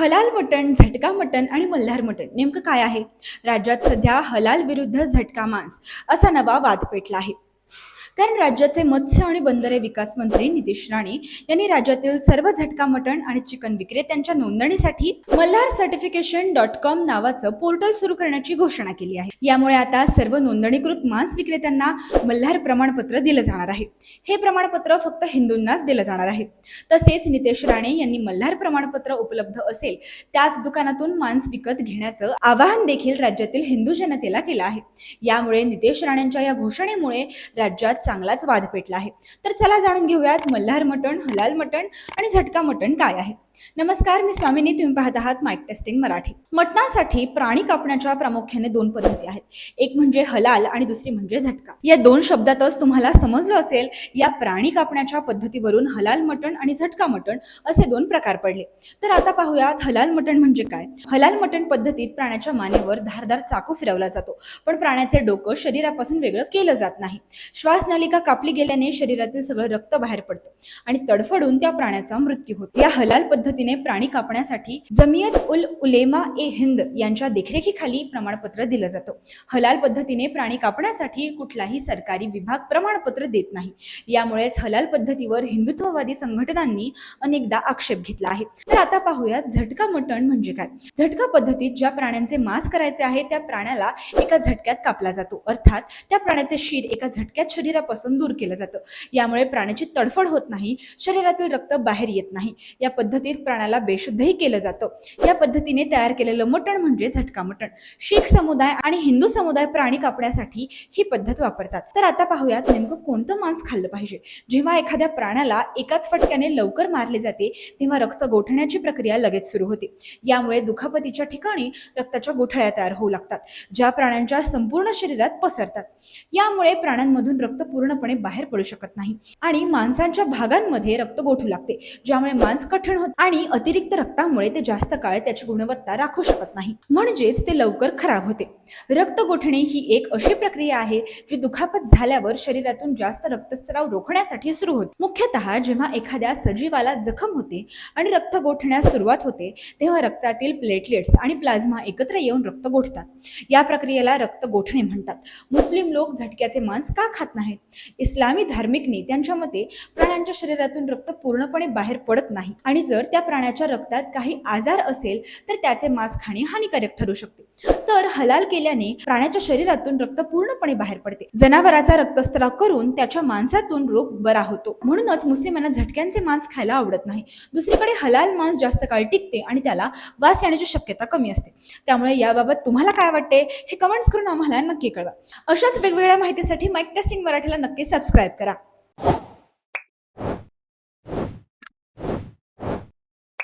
हलाल मटण झटका मटण आणि मल्हार मटण नेमकं काय आहे? राज्यात सध्या हलाल विरुद्ध झटका मांस असा नवा वाद पेटला आहे. कारण राज्याचे मत्स्य आणि बंदरे विकास मंत्री नितेश राणे यांनी राज्यातील सर्व झटका मटण आणि चिकन विक्रेत्यांच्या नोंदणीसाठी मल्हार सर्टिफिकेशन डॉट कॉम नावाचं पोर्टल सुरू करण्याची घोषणा केली आहे. यामुळे आता सर्व नोंदणीकृत मांस विक्रेत्यांना मल्हार प्रमाणपत्र दिलं जाणार आहे. हे प्रमाणपत्र फक्त हिंदूंनाच दिलं जाणार आहे. तसेच नितेश राणे यांनी मल्हार प्रमाणपत्र उपलब्ध असेल त्याच दुकानातून मांस विकत घेण्याचं आवाहन देखील राज्यातील हिंदू जनतेला केलं आहे. यामुळे नितेश राणेंच्या या घोषणेमुळे राज्यात चांगलाच वाद पेटला आहे. तर चला जाणून घेऊयात मल्हार मटण हलाल मटण आणि झटका मटण काय आहे? नमस्कार मी स्वामिनी. तुम्ही पाहत आहात माईक टेस्टिंग मराठी. मटणासाठी प्राणी कापण्याच्या प्रामुख्याने दोन पद्धती आहेत. एक म्हणजे हलाल आणि दुसरी म्हणजे झटका. या दोन शब्दातच तुम्हाला समजलं असेल या प्राणी कापण्याच्या पद्धतीवरून हलाल मटण आणि झटका मटण असे दोन प्रकार पडले. तर आता पाहूयात हलाल मटण म्हणजे काय? हलाल मटण पद्धतीत प्राण्याच्या मानेवर धारदार चाकू फिरवला जातो. पण प्राण्याचे डोकं शरीरापासून वेगळं केलं जात नाही. श्वासनलिका कापली गेल्याने शरीरातील सगळं रक्त बाहेर पडतं आणि तडफडून त्या प्राण्याचा मृत्यू होतो. या हलाल पद्धतीने प्राणी कापण्यासाठी जमियत उल उलेमा ए हिंद यांच्या देखरेखीखाली प्रमाणपत्र दिलं जातं. हलाल पद्धतीने प्राणी कापण्यासाठी कुठलाही सरकारी विभाग प्रमाणपत्र देत नाही. यामुळेच हलाल पद्धतीवर हिंदुत्ववादी संघटनांनी अनेकदा आक्षेप घेतला आहे. तर आता पाहूयात झटका मटण म्हणजे काय? झटका पद्धतीत ज्या प्राण्यांचे मांस करायचे आहे त्या प्राण्याला एका झटक्यात कापला जातो. अर्थात त्या प्राण्याचे शीर एका झटक्यात शरीरापासून दूर केलं जातं. यामुळे प्राण्याची तडफड होत नाही शरीरातील रक्त बाहेर येत नाही. या पद्धतीत प्राण्याला बेशुद्धही केलं जातं. या पद्धतीने तयार केलेलं मटण म्हणजे झटका मटण. शीख समुदाय आणि हिंदू समुदाय प्राणी कापण्यासाठी ही पद्धत वापरतात. तर आता पाहूयात नेमकं कोणतं मांस खाल्लं पाहिजे. जेव्हा एखाद्या प्राण्याला एकाच फटक्याने लवकर मारले जाते तेव्हा रक्त गोठण्याची प्रक्रिया लगेच सुरू होते. यामुळे दुखापतीच्या ठिकाणी रक्ताच्या गोठळ्या तयार होऊ लागतात ज्या प्राण्यांच्या संपूर्ण शरीरात पसरतात. यामुळे प्राण्यांमधून रक्त पूर्णपणे बाहेर पडू शकत नाही आणि माणसांच्या भागांमध्ये रक्त गोठू लागते ज्यामुळे मांस कठीण होत आणि अतिरिक्त रक्तामुळे ते जास्त काळ त्याची गुणवत्ता राखू शकत नाही. म्हणजेच ते लवकर खराब होते. रक्त गोठणे ही एक अशी प्रक्रिया आहे जी दुखापत झाल्यावर शरीरातून जास्त रक्तस्राव रोखण्यासाठी सुरू होते. मुख्यतः जेव्हा एखाद्या सजीवाला जखम होते आणि रक्त गोठण्यास सुरुवात होते तेव्हा रक्तातील प्लेटलेट्स आणि प्लाझ्मा एकत्र येऊन रक्त गोठतात. या प्रक्रियेला रक्त गोठणे म्हणतात. मुस्लिम लोक झटक्याचे मांस का खात नाहीत? इस्लामी धार्मिक नेत्यांच्या मते प्राण्यांच्या शरीरातून रक्त पूर्णपणे बाहेर पडत नाही. आणि जर त्या प्राण्याच्या रक्तात काही आजार असेल तर त्याचे मांस खाणे हानिकारक ठरू शकते. तर हलाल केल्याने प्राण्याच्या शरीरातून रक्त पूर्णपणे बाहेर पडते. जनावराचा रक्तस्त्राव करून त्याच्या मांसातून रोग बरा होतो. म्हणूनच मुस्लिमांना झटक्यांचे मांस खायला आवडत नाही. दुसरीकडे हलाल मांस जास्त काळ टिकते आणि त्याला वास येण्याची शक्यता कमी असते. त्यामुळे याबाबत तुम्हाला काय वाटते? हे कमेंट्स करून आम्हाला नक्की कळवा. अशाच वेगवेगळ्या माहितीसाठी माईक टेस्टिंग मराठीला नक्की सबस्क्राईब करा.